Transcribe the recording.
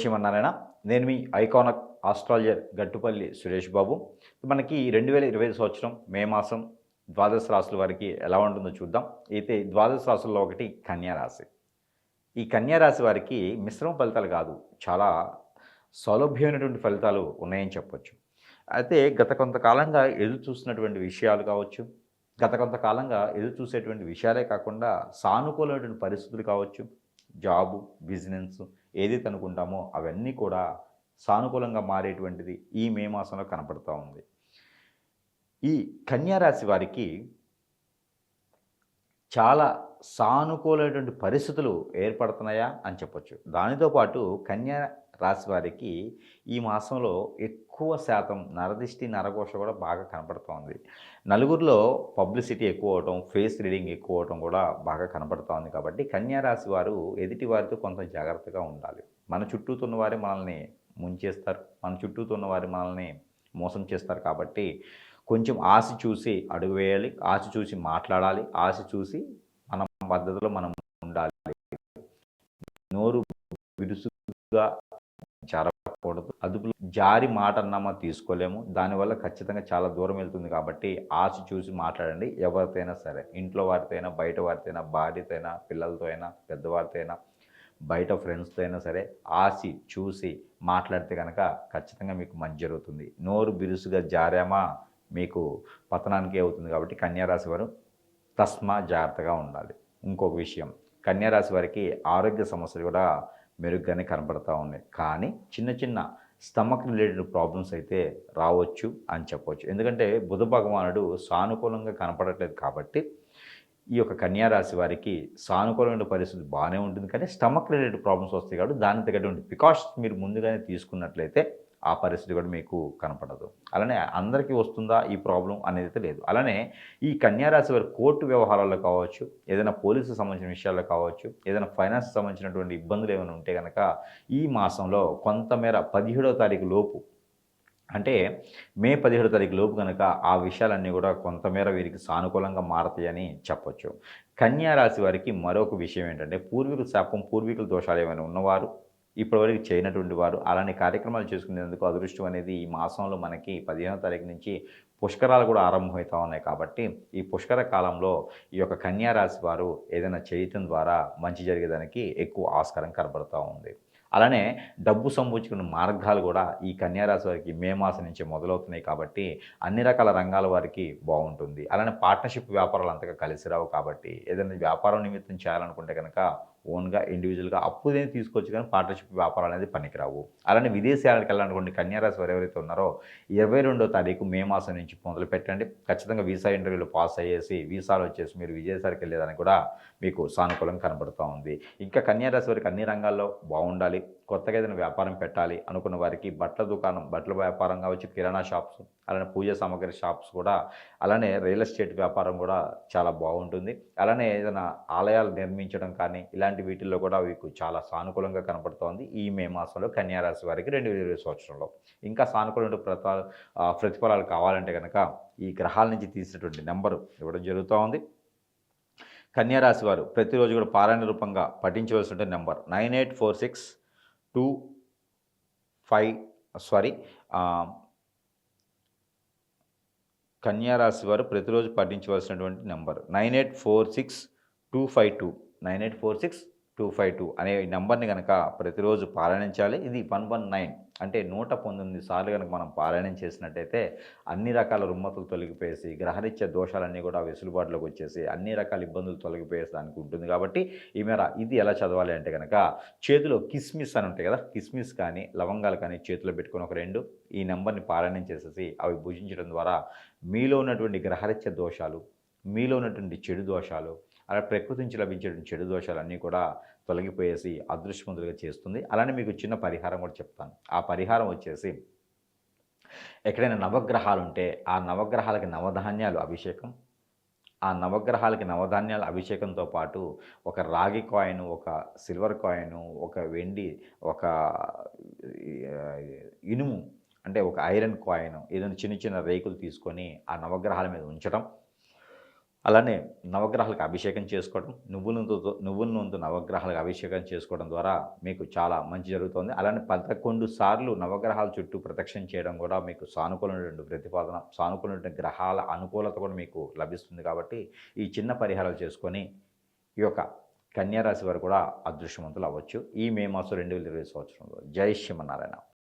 శ్రీమన్నారాయణ నేను మీ iconic astrologer Gattupalli Suresh Babu. మనకి రెండు వేల ఇరవై సంవత్సరం మే మాసం ద్వాదశ రాశుల వారికి ఎలా ఉంటుందో చూద్దాం. అయితే ద్వాదశ రాశుల్లో ఒకటి కన్యారాశి ఈ కన్యారాశి వారికి మిశ్రమ ఫలితాలు కాదు చాలా సౌలభ్యమైనటువంటి ఫలితాలు ఉన్నాయని చెప్పొచ్చు. అయితే గత కొంతకాలంగా ఎదురు చూస్తున్నటువంటి విషయాలు కావచ్చు గత కొంతకాలంగా ఎదురు చూసేటువంటి విషయాలే కాకుండా సానుకూలమైనటువంటి పరిస్థితులు కావచ్చు జాబు బిజినెస్ ఏదైతే అనుకుంటామో అవన్నీ కూడా సానుకూలంగా మారేటువంటిది ఈ మే మాసంలో కనపడుతూ ఉంది. ఈ కన్యారాశి వారికి చాలా సానుకూలమైనటువంటి పరిస్థితులు ఏర్పడుతున్నాయా అని చెప్పొచ్చు. దానితో పాటు కన్యా రాశి వారికి ఈ మాసంలో ఎక్కువ శాతం నరదిష్టి నరఘోష కూడా బాగా కనపడుతోంది. నలుగురిలో పబ్లిసిటీ ఎక్కువ అవటం ఫేస్ రీడింగ్ ఎక్కువ అవటం కూడా బాగా కనపడుతోంది కాబట్టి కన్యా రాశి వారు ఎదుటి వారితో కొంత జాగ్రత్తగా ఉండాలి. మన చుట్టూతున్న వారే మనల్ని ముంచేస్తారు. మన చుట్టూతున్న వారి మనల్ని మోసం చేస్తారు కాబట్టి కొంచెం ఆశ చూసి అడుగు వేయాలి. ఆశ చూసి మాట్లాడాలి. ఆశ చూసి మన పద్ధతిలో మనం ఉండాలి. నోరు బిరుసుగా చేరకూడదు అదుపులో జారి మాట అన్నామా తీసుకోలేము. దానివల్ల ఖచ్చితంగా చాలా దూరం వెళ్తుంది కాబట్టి ఆశ చూసి మాట్లాడండి. ఎవరితోనైనా సరే ఇంట్లో వారితో అయినా బయట వారితో అయినా భార్యతో అయినా పిల్లలతో అయినా పెద్దవారితో అయినా బయట ఫ్రెండ్స్తో అయినా సరే ఆశి చూసి మాట్లాడితే కనుక ఖచ్చితంగా మీకు మంచి జరుగుతుంది. నోరు బిరుసుగా జారామా మీకు పతనానికి అవుతుంది కాబట్టి కన్యారాశి వారు తస్మా జాగ్రత్తగా ఉండాలి. ఇంకొక విషయం కన్యారాశి వారికి ఆరోగ్య సమస్యలు కూడా మెరుగ్గానే కనబడతా ఉన్నాయి. కానీ చిన్న చిన్న స్టమక్ రిలేటెడ్ ప్రాబ్లమ్స్ అయితే రావచ్చు అని చెప్పవచ్చు ఎందుకంటే బుధ భగవానుడు సానుకూలంగా కనపడట్లేదు కాబట్టి ఈ యొక్క కన్యారాశి వారికి సానుకూలమైన పరిస్థితి బాగానే ఉంటుంది. కానీ స్టమక్ రిలేటెడ్ ప్రాబ్లమ్స్ వస్తాయి కాబట్టి దానికి తగ్గటువంటి ప్రికాషన్స్ మీరు ముందుగానే తీసుకున్నట్లయితే ఆ పరిస్థితి కూడా మీకు కనపడదు. అలానే అందరికీ వస్తుందా ఈ ప్రాబ్లం అనేది అయితే లేదు. అలానే ఈ కన్యారాశి వారి కోర్టు వ్యవహారాల్లో కావచ్చు ఏదైనా పోలీసుకు సంబంధించిన విషయాల్లో కావచ్చు ఏదైనా ఫైనాన్స్ సంబంధించినటువంటి ఇబ్బందులు ఏమైనా ఉంటే కనుక ఈ మాసంలో కొంతమేర పదిహేడో తారీఖు లోపు అంటే మే పదిహేడు తారీఖు లోపు కనుక ఆ విషయాలన్నీ కూడా కొంతమేర వీరికి సానుకూలంగా మారతాయని చెప్పొచ్చు. కన్యా రాశి వారికి మరొక విషయం ఏంటంటే పూర్వీకుల శాపం పూర్వీకుల దోషాలు ఏమైనా ఉన్నవారు ఇప్పటివరకు చేయనటువంటి వారు అలానే కార్యక్రమాలు చేసుకునేందుకు అదృష్టం అనేది ఈ మాసంలో మనకి పదిహేనో తారీఖు నుంచి పుష్కరాలు కూడా ఆరంభమవుతూ ఉన్నాయి కాబట్టి ఈ పుష్కర కాలంలో ఈ యొక్క కన్యారాశి వారు ఏదైనా చేయటం ద్వారా మంచి జరిగేదానికి ఎక్కువ ఆస్కారం కనబడుతూ ఉంది. అలానే డబ్బు సంబూచుకున్న మార్గాలు కూడా ఈ కన్యారాశి వారికి మే మాసం నుంచి మొదలవుతున్నాయి కాబట్టి అన్ని రకాల రంగాల వారికి బాగుంటుంది. అలానే పార్ట్నర్షిప్ వ్యాపారాలు అంతగా కలిసి రావు కాబట్టి ఏదైనా వ్యాపారం నిమిత్తం చేయాలనుకుంటే కనుక ఓన్గా ఇండివిజువల్గా అప్పుదే తీసుకోవచ్చు కానీ పార్ట్నర్షిప్ వ్యాపారాలు అనేది పనికిరావు. అలానే విదేశాలకు వెళ్ళాలనుకోండి కన్యారాశి వారు ఎవరైతే ఉన్నారో ఇరవై రెండో తారీఖు మే మాసం నుంచి మొదలు పెట్టండి. ఖచ్చితంగా వీసా ఇంటర్వ్యూలో పాస్ అయ్యేసి వీసాలు వచ్చేసి మీరు విజయసారికి వెళ్ళేదానికి కూడా మీకు సానుకూలం కనబడుతూ ఉంది. ఇంకా కన్యారాశి వారికి అన్ని రంగాల్లో బాగుండాలి. కొత్తగా ఏదైనా వ్యాపారం పెట్టాలి అనుకున్న వారికి బట్టల దుకాణం బట్టల వ్యాపారం కావచ్చు కిరాణా షాప్స్ అలానే పూజ సామాగ్రి షాప్స్ కూడా అలానే రియల్ ఎస్టేట్ వ్యాపారం కూడా చాలా బాగుంటుంది. అలానే ఏదైనా ఆలయాలు నిర్మించడం కానీ ఇలాంటి వీటిల్లో కూడా మీకు చాలా సానుకూలంగా కనపడుతోంది. ఈ మే మాసంలో కన్యారాశి వారికి రెండు వేల ఇరవై సంవత్సరంలో. ఇంకా సానుకూలమైన ప్రతిఫలాలు కావాలంటే కనుక ఈ గ్రహాల నుంచి తీసినటువంటి నెంబరు ఇవ్వడం జరుగుతూ ఉంది కన్యారాశి వారు ప్రతిరోజు కూడా పారాయణ రూపంగా పఠించవలసిన number nine eight four six two five sorry కన్యారాశి వారు ప్రతిరోజు పఠించవలసినటువంటి number nine eight four six two five two. Nine eight four six two five two అనే ఈ నెంబర్ని కనుక ప్రతిరోజు పారాయణించాలి. ఇది వన్ వన్ నైన్ అంటే నూట పంతొమ్మిది సార్లు కనుక మనం పారాయణం చేసినట్టయితే అన్ని రకాల రుమ్మతులు తొలగిపోయేసి గ్రహరీత్య దోషాలన్నీ కూడా వెసులుబాటులోకి వచ్చేసి అన్ని రకాల ఇబ్బందులు తొలగిపోయేసి దానికి ఉంటుంది. కాబట్టి ఈ మేర ఇది ఎలా చదవాలి అంటే కనుక చేతిలో కిస్మిస్ అని ఉంటాయి కదా కిస్మిస్ కానీ లవంగాలు కానీ చేతిలో పెట్టుకొని ఒక రెండు ఈ నెంబర్ని పారాయణం చేసేసి అవి భుజించడం ద్వారా మీలో ఉన్నటువంటి గ్రహరీత్య దోషాలు మీలో ఉన్నటువంటి చెడు దోషాలు అలా ప్రకృతి నుంచి లభించేటువంటి చెడు దోషాలన్నీ కూడా తొలగిపోయేసి అదృష్టవంతులుగా చేస్తుంది. అలానే మీకు చిన్న పరిహారం కూడా చెప్తాను. ఆ పరిహారం వచ్చేసి ఎక్కడైనా నవగ్రహాలు ఉంటే ఆ నవగ్రహాలకి నవధాన్యాలు అభిషేకం ఆ నవగ్రహాలకి నవధాన్యాల అభిషేకంతో పాటు ఒక రాగి కాయిన్ ఒక సిల్వర్ కాయిన్ ఒక వెండి ఒక ఇనుము అంటే ఒక ఐరన్ కాయిన్ ఏదైనా చిన్న చిన్న రేకులు తీసుకొని ఆ నవగ్రహాల మీద ఉంచడం అలానే నవగ్రహాలకు అభిషేకం చేసుకోవడం నువ్వుల నూనెతో నువ్వుల నూనెతో నవగ్రహాలకు అభిషేకం చేసుకోవడం ద్వారా మీకు చాలా మంచి జరుగుతుంది. అలానే పదకొండు సార్లు నవగ్రహాల చుట్టూ ప్రదక్షిణ చేయడం కూడా మీకు సానుకూలమైనటువంటి ప్రతిపాదన సానుకూలమైన గ్రహాల అనుకూలత కూడా మీకు లభిస్తుంది కాబట్టి ఈ చిన్న పరిహారాలు చేసుకొని ఈ యొక్క కన్యారాశి వారు కూడా అదృష్టవంతులు అవ్వచ్చు. ఈ మే మాసం రెండు వేల ఇరవై సంవత్సరంలో. జై శ్రీమన్నారాయణ.